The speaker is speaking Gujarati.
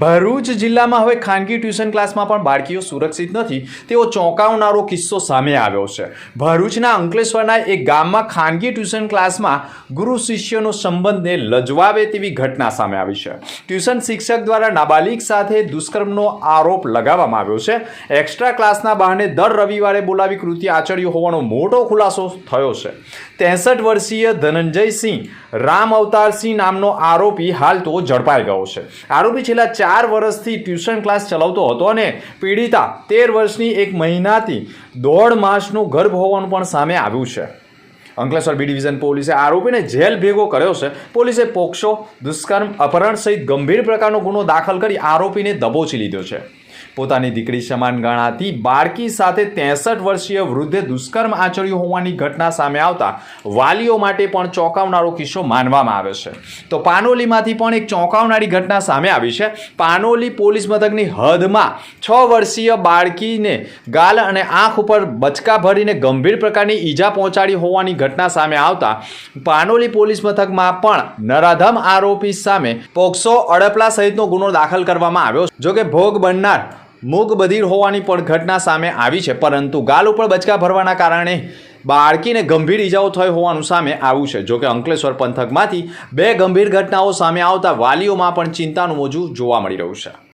ભરૂચ જિલ્લામાં હવે ખાનગી ટ્યુશન ક્લાસમાં પણ બાળકીઓ સુરક્ષિત નથી, તેવો ચોંકાવનારો કિસ્સો સામે આવ્યો છે. ભરૂચના અંકલેશ્વરના એક ગામમાં ખાનગી ટ્યુશન ક્લાસમાં ગુરુ શિષ્યનો સંબંધને લજવાવે તેવી ઘટના સામે આવી છે. ટ્યુશન શિક્ષક દ્વારા નાબાલિગ સાથે દુષ્કર્મનો આરોપ લગાવવામાં આવ્યો છે. એક્સ્ટ્રા ક્લાસના બહાને દર રવિવારે બોલાવી કૃત્ય આચર્યું હોવાનો મોટો ખુલાસો થયો છે. ત્રેસઠ વર્ષીય ધનંજયસિંહ રામ અવતારસિંહ નામનો આરોપી હાલ તો ઝડપાઈ ગયો છે. આરોપી છેલ્લા ચાર વર્ષથી ટ્યુશન ક્લાસ ચલાવતો હતો અને પીડિતા તેર વર્ષની એક મહિનાથી દોઢ માસનું ગર્ભ હોવાનું પણ સામે આવ્યું છે. અંકલેશ્વર બી ડિવિઝન પોલીસે આરોપીને જેલ ભેગો કર્યો છે. પોલીસે પોક્સો, દુષ્કર્મ, અપહરણ સહિત ગંભીર પ્રકારનો ગુનો દાખલ કરી આરોપીને દબોચી લીધો છે. પોતાની દીકરી સમાન ગણાતી બાળકી સાથે ત્રેસઠ વર્ષીય વૃદ્ધે દુષ્કર્મ આચર્યું હોવાની ઘટના સામે આવતા વાલીઓ માટે પણ ચોંકાવનારો કિસ્સો માનવામાં આવે છે. તો પાનોલીમાંથી પણ એક ચોંકાવનારી ઘટના સામે આવી છે. પાનોલી પોલીસ મથકની હદમાં છ વર્ષીય બાળકીને ગાલ અને આંખ ઉપર બચકા ભરીને ગંભીર પ્રકારની ઈજા પહોંચાડી હોવાની ઘટના સામે આવતા પાનોલી પોલીસ મથકમાં પણ નરાધમ આરોપી સામે પોક્સો અડપલા સહિતનો ગુનો દાખલ કરવામાં આવ્યો જોકે ભોગ બનનાર મૂગ બધિર હોવાની પણ ઘટના સામે આવી છે, પરંતુ ગાલ ઉપર બચકા ભરવાના કારણે બાળકીને ગંભીર ઈજાઓ થઈ હોવાનું સામે આવ્યું છે. જોકે અંકલેશ્વર પંથકમાંથી બે ગંભીર ઘટનાઓ સામે આવતા વાલીઓમાં પણ ચિંતાનું મોજું જોવા મળી રહ્યું છે.